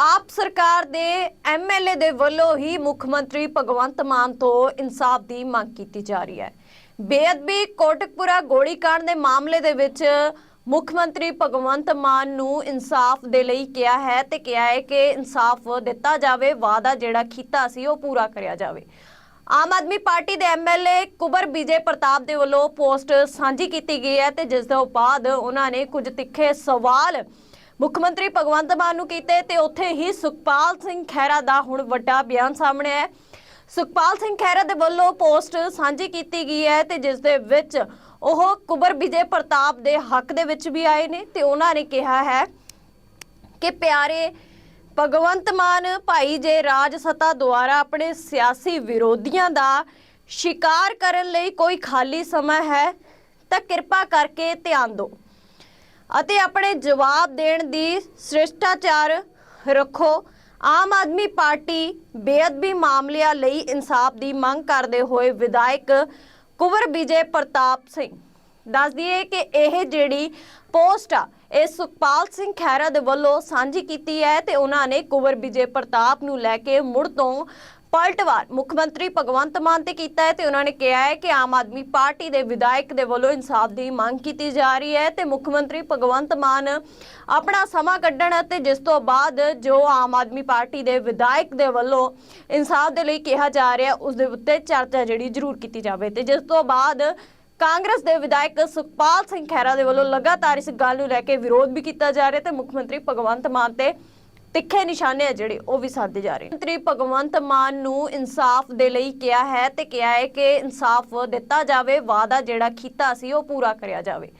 ਆਪ ਸਰਕਾਰ ਦੇ ਐਮਐਲਏ ਦੇ ਵੱਲੋਂ ਹੀ ਮੁੱਖ ਮੰਤਰੀ ਭਗਵੰਤ ਮਾਨ ਤੋਂ ਇਨਸਾਫ ਦੀ ਮੰਗ ਕੀਤੀ ਜਾ ਰਹੀ ਹੈ। ਬੇਅਦਬੀ ਕੋਟਕਪੁਰਾ ਗੋਲੀकांड ਦੇ ਮਾਮਲੇ ਦੇ ਵਿੱਚ ਮੁੱਖ ਮੰਤਰੀ ਭਗਵੰਤ ਮਾਨ ਨੂੰ ਇਨਸਾਫ ਦੇ ਲਈ ਕਿਹਾ ਹੈ ਤੇ ਕਿਹਾ ਹੈ ਕਿ ਇਨਸਾਫ ਦਿੱਤਾ ਜਾਵੇ, ਵਾਅਦਾ ਜਿਹੜਾ ਕੀਤਾ ਸੀ ਉਹ ਪੂਰਾ ਕਰਿਆ ਜਾਵੇ। ਆਮ ਆਦਮੀ ਪਾਰਟੀ ਦੇ ਐਮਐਲਏ ਕੁਬਰ ਵਿਜੇ ਪ੍ਰਤਾਪ ਦੇ ਵੱਲੋਂ ਪੋਸਟ ਸਾਂਝੀ ਕੀਤੀ ਗਈ ਹੈ ਤੇ ਜਿਸ ਤੋਂ ਬਾਅਦ ਉਹਨਾਂ ਨੇ ਕੁਝ ਤਿੱਖੇ ਸਵਾਲ ਮੁੱਖ ਮੰਤਰੀ ਭਗਵੰਤ ਮਾਨ ਨੂੰ ਕੀਤੇ ਤੇ ਉੱਥੇ ਹੀ ਸੁਖਪਾਲ ਸਿੰਘ ਖਹਿਰਾ ਦਾ ਹੁਣ ਵੱਡਾ ਬਿਆਨ ਸਾਹਮਣੇ ਹੈ। ਸੁਖਪਾਲ ਸਿੰਘ ਖਹਿਰਾ ਦੇ ਵੱਲੋਂ ਪੋਸਟ ਸਾਂਝੀ ਕੀਤੀ ਗਈ ਹੈ ਤੇ ਜਿਸ ਦੇ ਵਿੱਚ ਉਹ ਕੁਬਰ ਵਿਜੇ ਪ੍ਰਤਾਪ ਦੇ ਹੱਕ ਦੇ ਵਿੱਚ ਵੀ ਆਏ ਨੇ ਤੇ ਉਹਨਾਂ ਨੇ ਕਿਹਾ ਹੈ ਕਿ ਪਿਆਰੇ ਭਗਵੰਤ ਮਾਨ, ਭਾਈ ਜੇ ਰਾਜ ਸੱਤਾ ਦੁਆਰਾ ਆਪਣੇ ਸਿਆਸੀ ਵਿਰੋਧੀਆਂ ਦਾ ਸ਼ਿਕਾਰ ਕਰਨ ਲਈ ਕੋਈ ਖਾਲੀ ਸਮਾਂ ਹੈ ਤਾਂ ਕਿਰਪਾ ਕਰਕੇ ਧਿਆਨ ਦਿਓ। ਅਤੇ ਆਪਣੇ ਜਵਾਬ ਦੇਣ ਦੀ ਸ਼੍ਰਿਸ਼ਟਾਚਾਰ ਰੱਖੋ। ਆਮ ਆਦਮੀ ਪਾਰਟੀ ਬੇਅਦਬੀ ਮਾਮਲਿਆਂ ਲਈ ਇਨਸਾਫ ਦੀ ਮੰਗ ਕਰਦੇ ਹੋਏ ਵਿਧਾਇਕ ਕੁਵਰ ਵਿਜੇ ਪ੍ਰਤਾਪ ਸਿੰਘ। ਦੱਸ ਦਈਏ ਕਿ ਇਹ ਜਿਹੜੀ ਪੋਸਟ ਆ, ਇਹ ਸੁਖਪਾਲ ਸਿੰਘ ਖਹਿਰਾ ਦੇ ਵੱਲੋਂ ਸਾਂਝੀ ਕੀਤੀ ਹੈ ਤੇ ਉਹਨਾਂ ਨੇ ਕੁਵਰ ਵਿਜੇ ਪ੍ਰਤਾਪ ਨੂੰ ਲੈ ਕੇ ਮੁੜ ਤੋਂ ਪਲਟਵਾਰ। ਮੁੱਖ ਮੰਤਰੀ ਭਗਵੰਤ ਮਾਨ ਤੇ ਕੀਤਾ ਹੈ ਤੇ ਉਹਨਾਂ ਨੇ ਕਿਹਾ ਹੈ ਕਿ ਆਮ ਆਦਮੀ ਪਾਰਟੀ ਦੇ ਵਿਧਾਇਕ ਦੇ ਵੱਲੋਂ ਇਨਸਾਫ ਦੀ ਮੰਗ ਕੀਤੀ ਜਾ ਰਹੀ ਹੈ ਤੇ ਮੁੱਖ ਮੰਤਰੀ ਭਗਵੰਤ ਮਾਨ ਆਪਣਾ ਸਮਾਂ ਕੱਢਣ ਅਤੇ ਜਿਸ ਤੋਂ ਬਾਅਦ ਜੋ ਆਮ ਆਦਮੀ ਪਾਰਟੀ ਦੇ ਵਿਧਾਇਕ ਦੇ ਵੱਲੋਂ ਇਨਸਾਫ ਦੇ ਲਈ ਕਿਹਾ ਜਾ ਰਿਹਾ, ਉਸ ਦੇ ਉੱਤੇ ਚਰਚਾ ਜਿਹੜੀ ਜ਼ਰੂਰ ਕੀਤੀ ਜਾਵੇ ਤੇ ਜਿਸ ਤੋਂ ਬਾਅਦ ਕਾਂਗਰਸ ਦੇ ਵਿਧਾਇਕ ਸੁਖਪਾਲ ਸਿੰਘ ਖਹਿਰਾ ਦੇ ਵੱਲੋਂ ਲਗਾਤਾਰ ਇਸ ਗੱਲ ਨੂੰ ਲੈ ਕੇ ਵਿਰੋਧ ਵੀ ਕੀਤਾ ਜਾ ਰਿਹਾ ਤੇ ਮੁੱਖ ਮੰਤਰੀ ਭਗਵੰਤ ਮਾਨ ਤੇ ਤਿੱਖੇ ਨਿਸ਼ਾਨੇ ਆ ਜਿਹੜੇ, ਉਹ ਵੀ ਸਾਧੇ ਜਾ ਰਹੇ ਨੇ। ਮੰਤਰੀ ਭਗਵੰਤ ਮਾਨ ਨੂੰ ਇਨਸਾਫ ਦੇ ਲਈ ਕਿਹਾ ਹੈ ਤੇ ਕਿਹਾ ਹੈ ਕਿ ਇਨਸਾਫ ਦਿੱਤਾ ਜਾਵੇ, ਵਾਅਦਾ ਜਿਹੜਾ ਕੀਤਾ ਸੀ, ਉਹ ਪੂਰਾ ਕਰਿਆ ਜਾਵੇ।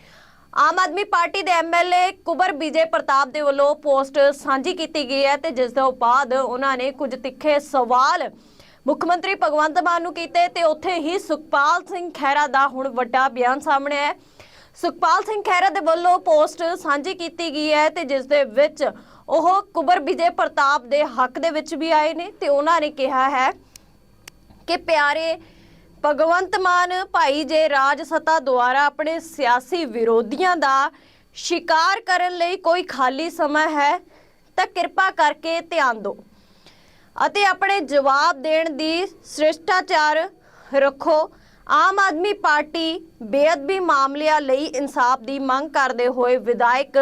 ਆਮ ਆਦਮੀ ਪਾਰਟੀ ਦੇ ਐਮਐਲਏ ਕੁਬਰ ਵਿਜੇ ਪ੍ਰਤਾਪ ਦੇ ਵੱਲੋਂ ਪੋਸਟ ਸਾਂਝੀ ਕੀਤੀ ਗਈ ਹੈ ਤੇ ਜਿਸ ਤੋਂ ਬਾਅਦ ਉਹਨਾਂ ਨੇ ਕੁਝ ਤਿੱਖੇ ਸਵਾਲ ਮੁੱਖ ਮੰਤਰੀ ਭਗਵੰਤ ਮਾਨ ਨੂੰ ਕੀਤੇ ਤੇ ਉੱਥੇ ਹੀ ਸੁਖਪਾਲ ਸਿੰਘ ਖਹਿਰਾ ਦਾ ਹੁਣ ਵੱਡਾ ਬਿਆਨ ਸਾਹਮਣੇ ਹੈ। ਸੁਖਪਾਲ ਸਿੰਘ ਖਹਿਰਾ ਦੇ ਵੱਲੋਂ ਪੋਸਟ ਸਾਂਝੀ ਕੀਤੀ ਗਈ ਹੈ ਤੇ ਜਿਸ ਦੇ ਵਿੱਚ ਉਹ ਕੁਬਰ ਵਿਜੇ ਪ੍ਰਤਾਪ ਦੇ ਹੱਕ ਦੇ ਵਿੱਚ ਵੀ ਆਏ ਨੇ ਤੇ ਉਹਨਾਂ ਨੇ ਕਿਹਾ ਹੈ ਕਿ ਪਿਆਰੇ ਭਗਵੰਤ ਮਾਨ, ਭਾਈ ਜੇ ਰਾਜ ਸੱਤਾ ਦੁਆਰਾ ਆਪਣੇ ਸਿਆਸੀ ਵਿਰੋਧੀਆਂ ਦਾ ਸ਼ਿਕਾਰ ਕਰਨ ਲਈ ਕੋਈ ਖਾਲੀ ਸਮਾਂ ਹੈ, ਤਾਂ ਕਿਰਪਾ ਕਰਕੇ ਧਿਆਨ ਦਿਓ ਅਤੇ ਆਪਣੇ ਜਵਾਬ ਦੇਣ ਦੀ ਸ਼ਿਸ਼ਟਾਚਾਰ ਰੱਖੋ। ਆਮ ਆਦਮੀ ਪਾਰਟੀ ਬੇਅਦਬੀ ਮਾਮਲਿਆਂ ਲਈ ਇਨਸਾਫ ਦੀ ਮੰਗ ਕਰਦੇ ਹੋਏ ਵਿਧਾਇਕ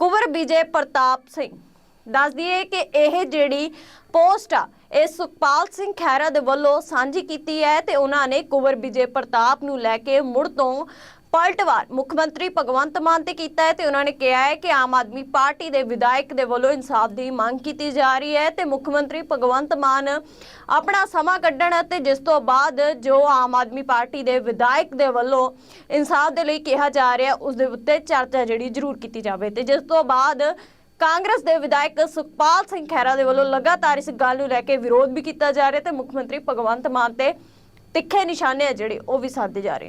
ਕੁਵਰ ਵਿਜੇ ਪ੍ਰਤਾਪ ਸਿੰਘ। ਦੱਸ ਦਈਏ ਕਿ ਇਹ ਜਿਹੜੀ ਪੋਸਟ ਆ, ਇਹ ਸੁਖਪਾਲ ਸਿੰਘ ਖਹਿਰਾ ਦੇ ਵੱਲੋਂ ਸਾਂਝੀ ਕੀਤੀ ਹੈ ਤੇ ਉਹਨਾਂ ਨੇ ਕੁਵਰ ਵਿਜੇ ਪ੍ਰਤਾਪ ਨੂੰ ਲੈ ਕੇ ਮੁੜ ਤੋਂ ਪਲਟਵਾਰ ਮੁੱਖ ਮੰਤਰੀ ਭਗਵੰਤ ਮਾਨ ਤੇ ਕੀਤਾ ਹੈ ਤੇ ਉਹਨਾਂ ਨੇ ਕਿਹਾ ਹੈ ਕਿ ਆਮ ਆਦਮੀ ਪਾਰਟੀ ਦੇ ਵਿਧਾਇਕ ਦੇ ਵੱਲੋਂ ਇਨਸਾਫ ਦੀ ਮੰਗ ਕੀਤੀ ਜਾ ਰਹੀ ਹੈ ਤੇ ਮੁੱਖ ਮੰਤਰੀ ਭਗਵੰਤ ਮਾਨ ਆਪਣਾ ਸਮਾਂ ਕੱਢਣ ਅਤੇ ਜਿਸ ਤੋਂ ਬਾਅਦ ਜੋ ਆਮ ਆਦਮੀ ਪਾਰਟੀ ਦੇ ਵਿਧਾਇਕ ਦੇ ਵੱਲੋਂ ਇਨਸਾਫ ਦੇ ਲਈ ਕਿਹਾ ਜਾ ਰਿਹਾ, ਉਸ ਦੇ ਉੱਤੇ ਚਰਚਾ ਜਿਹੜੀ ਜ਼ਰੂਰ ਕੀਤੀ ਜਾਵੇ ਤੇ ਜਿਸ ਤੋਂ ਬਾਅਦ ਕਾਂਗਰਸ ਦੇ ਵਿਧਾਇਕ ਸੁਖਪਾਲ ਸਿੰਘ ਖਹਿਰਾ ਦੇ ਵੱਲੋਂ ਲਗਾਤਾਰ ਇਸ ਗੱਲ ਨੂੰ ਲੈ ਕੇ ਵਿਰੋਧ ਵੀ ਕੀਤਾ ਜਾ ਰਿਹਾ ਤੇ ਮੁੱਖ ਮੰਤਰੀ ਭਗਵੰਤ ਮਾਨ ਤੇ ਤਿੱਖੇ ਨਿਸ਼ਾਨੇ ਆ ਜਿਹੜੇ ਉਹ ਵੀ ਸਾਧੇ ਜਾ ਰਹੇ